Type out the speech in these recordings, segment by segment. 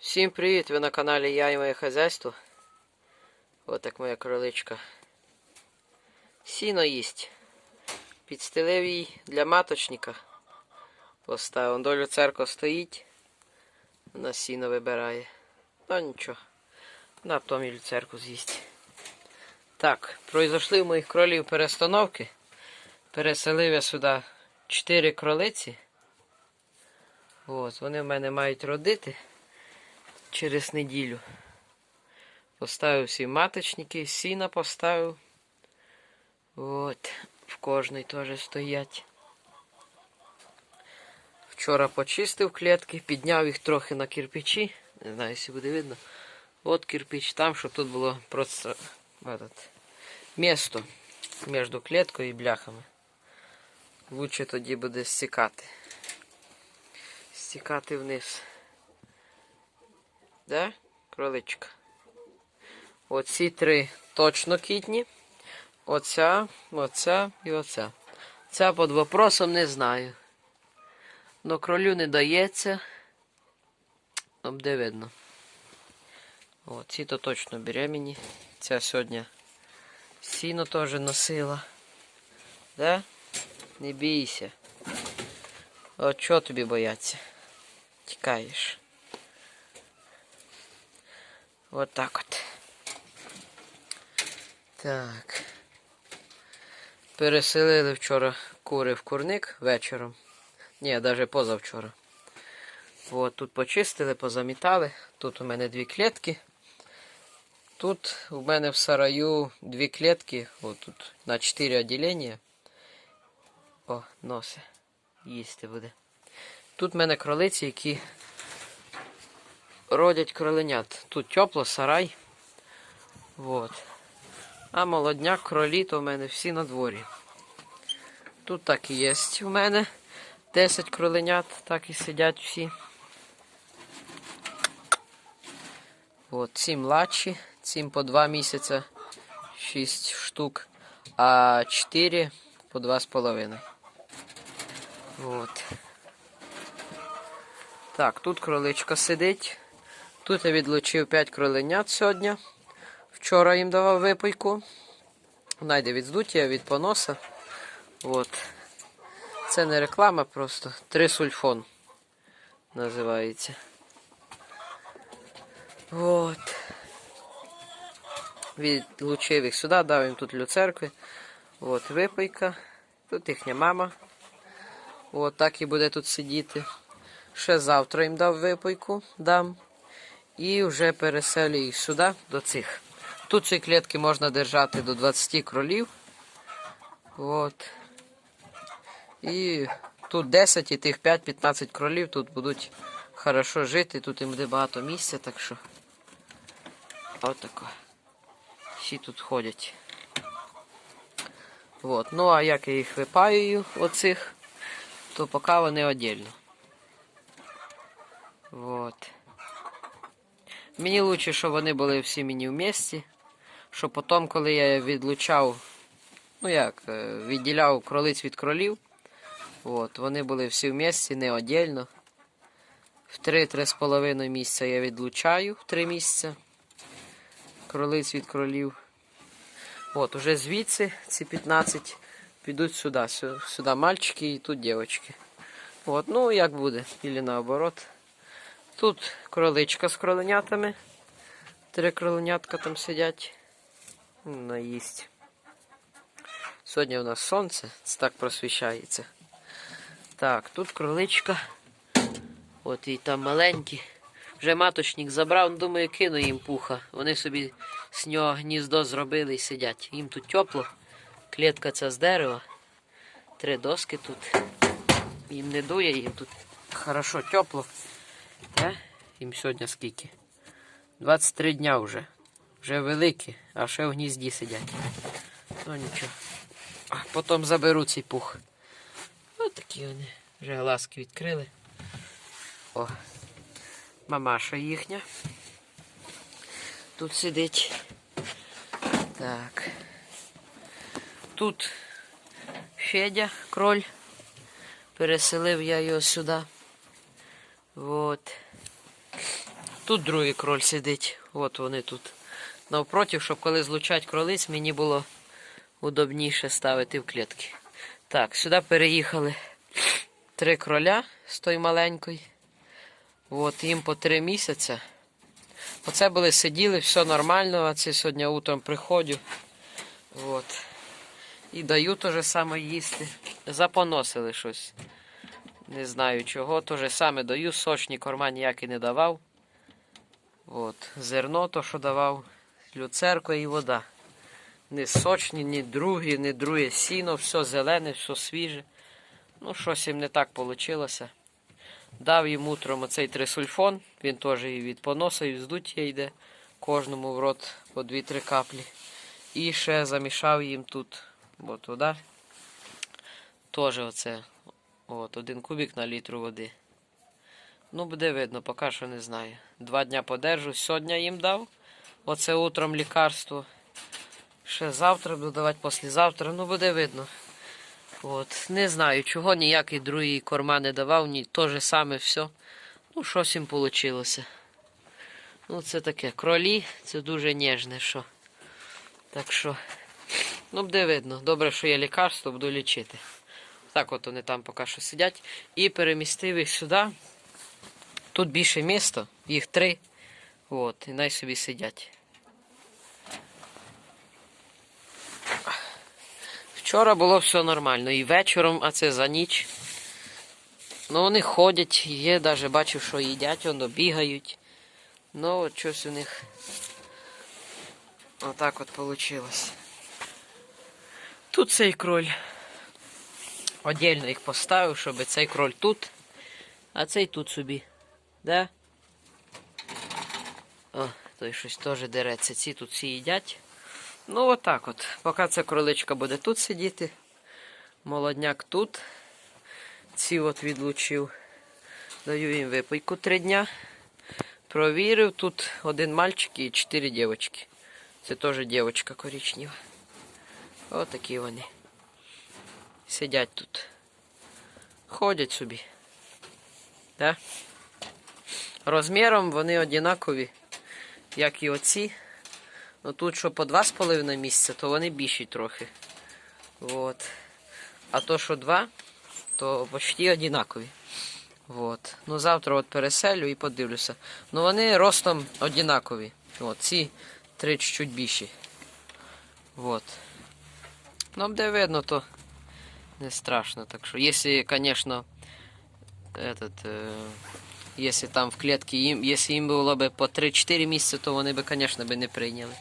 Всім привіт! Ви на каналі Я і моє хазяйство. Ось так моя кроличка. Сіно їсть. Підстелив їй для маточника. Поставив. Долю церква стоїть. Вона сіно вибирає. Ну нічого. На потім люцерку з'їсть. Так, произошли в моїх кролів перестановки. Переселив я сюди 4 кролиці. От, вони в мене мають родити через неділю. Поставив всі маточники, сіна поставив. От, в кожній теж стоять. Вчора почистив клітки, підняв їх трохи на кирпичі. Не знаю, якщо буде видно. От кирпич там, щоб тут було просто этот, місто між кліткою і бляхами. Лучше тоді буде стікати. Стікати вниз. Да? Кроличка. Оці три точно кітні. Оця, оця і оця. Ця під вопросом не знаю. Но кролю не дається. Ну, Де видно. О, ці то точно беременні. Ця сьогодні сіно теж носила. Да? Не бійся. От чого тобі бояться? Тікаєш. Вот так от. Так. Переселили вчора кури в курник вечором. Ні, навіть позавчора. От, тут почистили, позамітали. Тут у мене дві клітки. Тут у мене в сараю дві клітки. От тут на 4 відділення. О, носи. Їсти буде. Тут в мене кролиці, які родять кроленят. Тут тепло, сарай. Вот. А молодняк, кролі, то в мене всі на дворі. Тут так і є у мене 10 кроленят, так і сидять всі. От, ці младші, цим по 2 місяці 6 штук, а 4 по 2,5. От. Так, тут кроличка сидить. Тут я відлучив 5 кроленят сьогодні. Вчора їм давав випийку. Найде від здуття, від поноса. От. Це не реклама просто. Трисульфон називається. От. Відлучив їх сюди, дав їм тут люцеркви. От випийка. Тут їхня мама. От так і буде тут сидіти. Ще завтра їм дав випийку, дам. І вже переселю їх сюди, до цих. Тут ці клітки можна держати до 20 кролів. От. І тут 10 і тих 5-15 кролів тут будуть хорошо жити. Тут їм буде багато місця, так що. Отако. Всі тут ходять. От. Ну а як я їх випаюю, оцих, то поки вони віддільно. Вот. Мені лучше, щоб вони були всі мені в місті, щоб потім, коли я відлучав, ну як, е, відділяв кролиць від кролів, от, вони були всі в місті, не віддільно. В 3-3,5 місяця я відлучаю в 3 місяці кролиць від кролів. От, уже звідси ці 15 підуть сюди. Сюди мальчики і тут дівчатки. От, ну як буде, или наоборот. Тут кроличка з кроленятами. Три кроленятка там сидять. Вона їсть. Сьогодні у нас сонце, це так просвіщається. Так, тут кроличка. От і там маленькі. Вже маточник забрав, ну, думаю, кину їм пуха. Вони собі з нього гніздо зробили і сидять. Їм тут тепло. Клітка ця з дерева. Три доски тут. Їм не дує, їм тут хорошо тепло. Е? Їм сьогодні скільки? 23 дня вже. Вже великі, а ще в гнізді сидять. Ну нічого. А потім заберу цей пух. Ось такі вони. Вже глазки відкрили. О. Мамаша їхня. Тут сидить. Так. Тут Федя, кроль. Переселив я його сюди. Вот. Тут другий кроль сидить. От вони тут. Навпроти, щоб коли злучать кролиць, мені було удобніше ставити в клітки. Так, сюди переїхали три кроля з той маленької. От, їм по три місяці. Оце були сиділи, все нормально, а це сьогодні утром приходжу. От. І даю те же саме їсти. Запоносили щось. Не знаю чого. То же саме даю, сочні корма ніякий не давав. От. Зерно то, що давав, люцерка і вода. Не сочні, ні другі, ні друге сіно, все зелене, все свіже. Ну, щось їм не так вийшло. Дав їм утром оцей трисульфон, він теж і від поноса, і вздуття йде. Кожному в рот по 2-3 каплі. І ще замішав їм тут, от туди. Теж оце. От, один кубик на літру води. Ну, буде видно, поки що не знаю. Два дня подержу. Сьогодні їм дав. Оце утром лікарство. Ще завтра буду давати післязавтра. Ну, буде видно. От. Не знаю, чого ніякий другий корма не давав, ні то же саме все. Ну, щось їм вийшло. Ну, це таке. Кролі, це дуже ніжне, що. Так що, ну, буде видно. Добре, що є лікарство, буду лічити. Так от вони там поки що сидять. І перемістив їх сюди. Тут більше міста, їх три. От, і най собі сидять. Вчора було все нормально. І вечором, а це за ніч. Ну, вони ходять, є, навіть бачив, що їдять, воно бігають. Ну, от щось у них отак от вийшло. Тут цей кроль. Отдельно їх поставив, щоб цей кроль тут, а цей тут собі. Да? О, той щось теж дереться. Ці тут всі їдять. Ну, отак от. Поки ця кроличка буде тут сидіти. Молодняк тут. Ці от відлучив. Даю їм випийку три дня. Провірив, тут один мальчик і чотири дівчатки. Це теж дівчинка коричнева. Отакі вони. Сидять тут. Ходять собі. Да? Розміром вони однакові, як і оці. Ну тут що по 2,5 місяця, то вони більші трохи. Вот. А то, що 2, то почти однакові. Вот. Ну завтра от переселю і подивлюся. Ну вони ростом однакові. От, ці три чуть більші. Вот. Ну, де видно, то не страшно. Так що, якщо, звісно, этот, е, якщо там в клітці їм, якщо їм було б по 3-4 місяці, то вони б, звісно, не прийняли.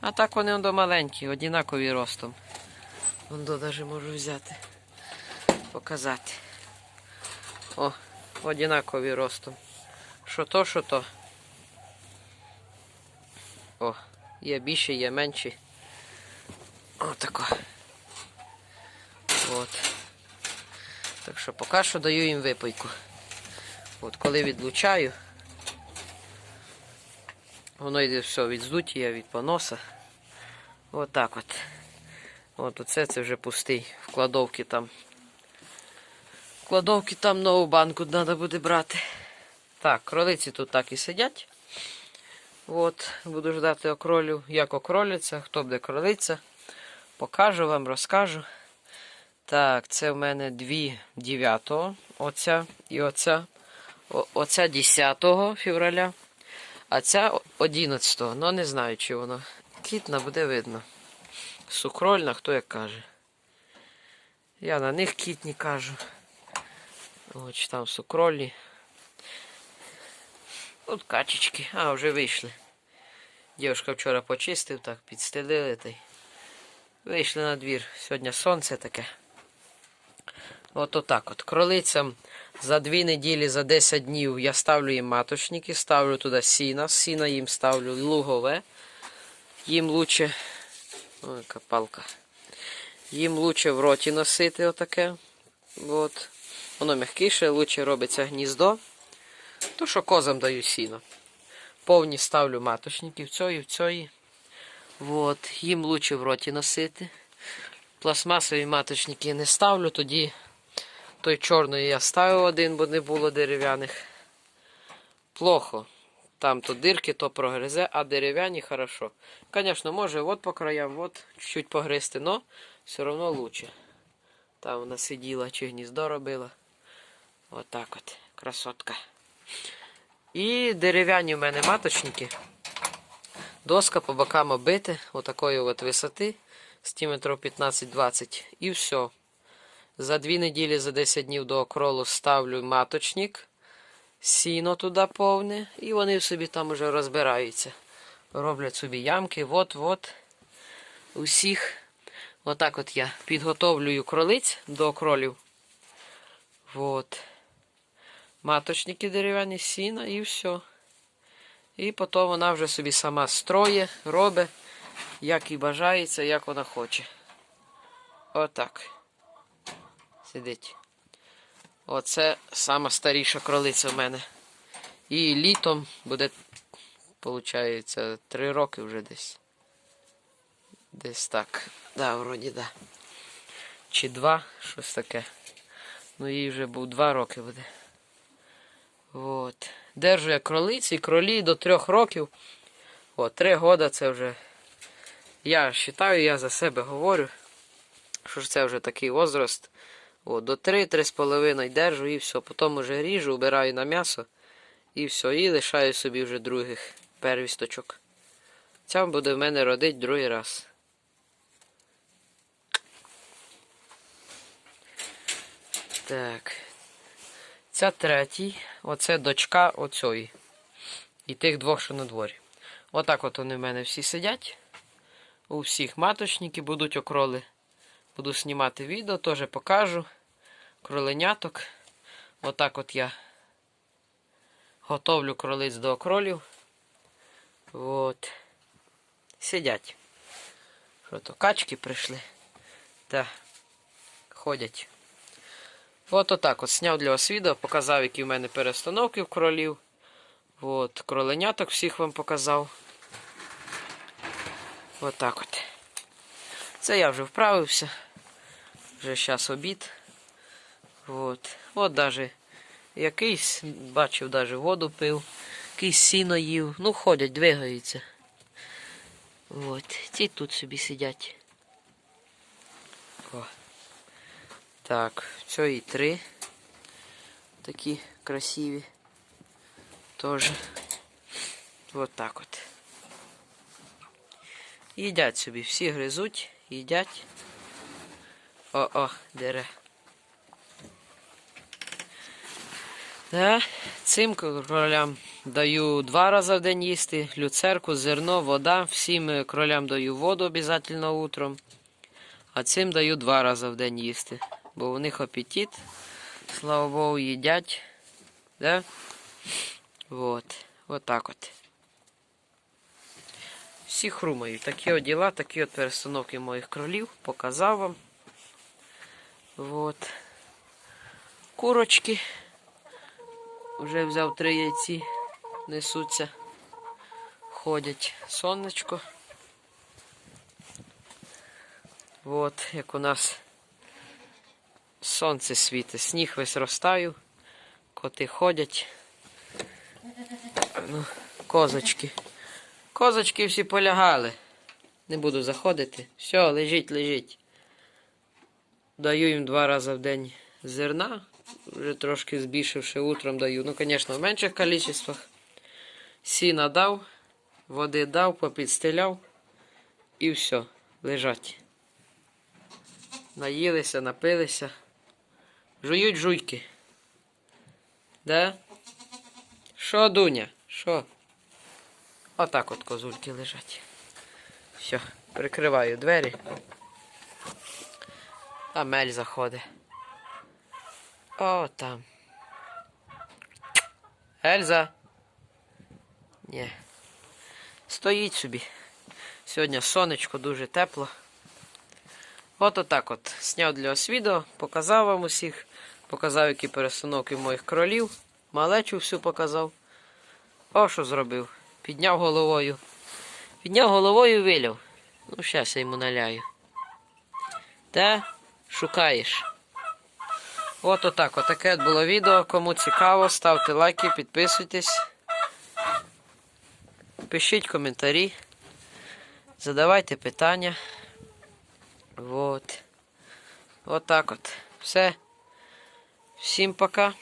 А так вони ондо маленькі, однакові ростом. Ондо навіть можу взяти, показати. О, однакові ростом. Що то, що то. О, є більші, є менші. Отако. От. Так що поки що даю їм випийку. От коли відлучаю, воно йде все від здуття, від поноса. От так от. От оце це вже пустий. В кладовці там. В кладовці там нову банку треба буде брати. Так, кролиці тут так і сидять. От, буду ждати окролів, як окроляться, хто буде кролиця. Покажу вам, розкажу. Так, це в мене дві 9, оця і оця. Оця 10 февраля, а ця 11. Ну, не знаю, чи воно. Кітна буде видно. Сукрольна, хто як каже. Я на них кітні кажу. Ось там сукрольні. Тут качечки, а вже вийшли. Дівчинка вчора почистив, так, підстелили та вийшли на двір. Сьогодні сонце таке. От отак от. Кролицям за дві неділі, за 10 днів я ставлю їм маточники, ставлю туди сіна, сіна їм ставлю лугове. Їм лучше. Ой, яка палка. Їм лучше в роті носити отаке. От. Воно м'якіше, лучше робиться гніздо. То що козам даю сіно. Повні ставлю маточники в цьої, в цьої. От. Їм лучше в роті носити. Пластмасові маточники не ставлю, тоді той чорний я ставив один, бо не було дерев'яних. Плохо. Там то дирки, то прогризе, а дерев'яні хорошо. Звісно, може от по краям, от чуть-чуть погризти, но все одно лучше. Там вона сиділа чи гніздо робила. Отак от, красотка. І дерев'яні в мене маточники. Доска по бокам оббити, отакої от висоти, стіметрів 15-20. І все. За дві неділі, за 10 днів до окролу ставлю маточник, сіно туди повне, і вони собі там уже розбираються. Роблять собі ямки, от-от. Усіх. Отак от я підготовлюю кролиць до окролів. Вот. Маточники дерев'яні сіна і все. І потім вона вже собі сама строє, робить, як і бажається, як вона хоче. Отак. Сидить. Оце сама старіша кролиця в мене. І літом буде, виходить, три роки вже десь. Десь так. Да, вроді да. Чи два, щось таке. Ну їй вже був два роки буде. От. Держу я кролиці, кролі до трьох років. О, три года це вже. Я вважаю, я за себе говорю, що це вже такий возраст. О, до 3-3,5 держу і все. Потім вже ріжу, убираю на м'ясо і все. І лишаю собі вже других первісточок. Ця буде в мене родить другий раз. Так. Ця третій, оце дочка оцої. І тих двох, що на дворі. Отак от вони в мене всі сидять. У всіх маточники будуть окроли. Буду знімати відео, теж покажу. Кроленяток. Отак от я готовлю кролиць до окролів. От. Сидять. Що то, качки прийшли. Та ходять. От отак от зняв для вас відео, показав, які в мене перестановки в кролів. От, кроленяток всіх вам показав. Отак от, от. Це я вже вправився. Вже зараз обід. От. От даже якийсь, бачив, даже воду пив, якийсь сіно їв. Ну, ходять, двигаються. От. Ці тут собі сидять. О. Так, це і три. Такі красиві. Тоже. Вот так от. Їдять собі, всі гризуть, їдять. О-о, дере. Да, цим кролям даю два рази в день їсти, люцерку, зерно, вода. Всім кролям даю воду обов'язково утром. А цим даю два рази в день їсти. Бо у них апетит. Слава Богу, їдять. Да? Вот. Вот так от. Всі хрумають. Такі от діла, такі от перестановки моїх кролів. Показав вам. Вот. Курочки. Вже взяв три яйці. Несуться. Ходять. Сонечко. Вот, як у нас сонце світить. Сніг весь розтаю. Коти ходять. Ну, козочки. Козочки всі полягали. Не буду заходити. Все, лежіть, лежіть. Даю їм два рази в день зерна. Вже трошки збільшивши утром даю. Ну, звісно, в менших кількостях. Сіна дав, води дав, попідстеляв. І все, лежать. Наїлися, напилися. Жують жуйки. Да? Що, Дуня? Що? Отак от козульки лежать. Все, прикриваю двері. А мель заходить. О, там. Ельза. Ні. Стоїть собі. Сьогодні сонечко дуже тепло. От отак от. Сняв для вас відео, показав вам усіх. Показав, які перестановки моїх кролів. Малечу всю показав. О, що зробив? Підняв головою. Підняв головою і виляв. Ну, зараз я йому наляю. Та шукаєш. От отак. Отаке от було відео. Кому цікаво, ставте лайки, підписуйтесь. пишіть коментарі, задавайте питання. Вот. От так от. Все. Всім пока.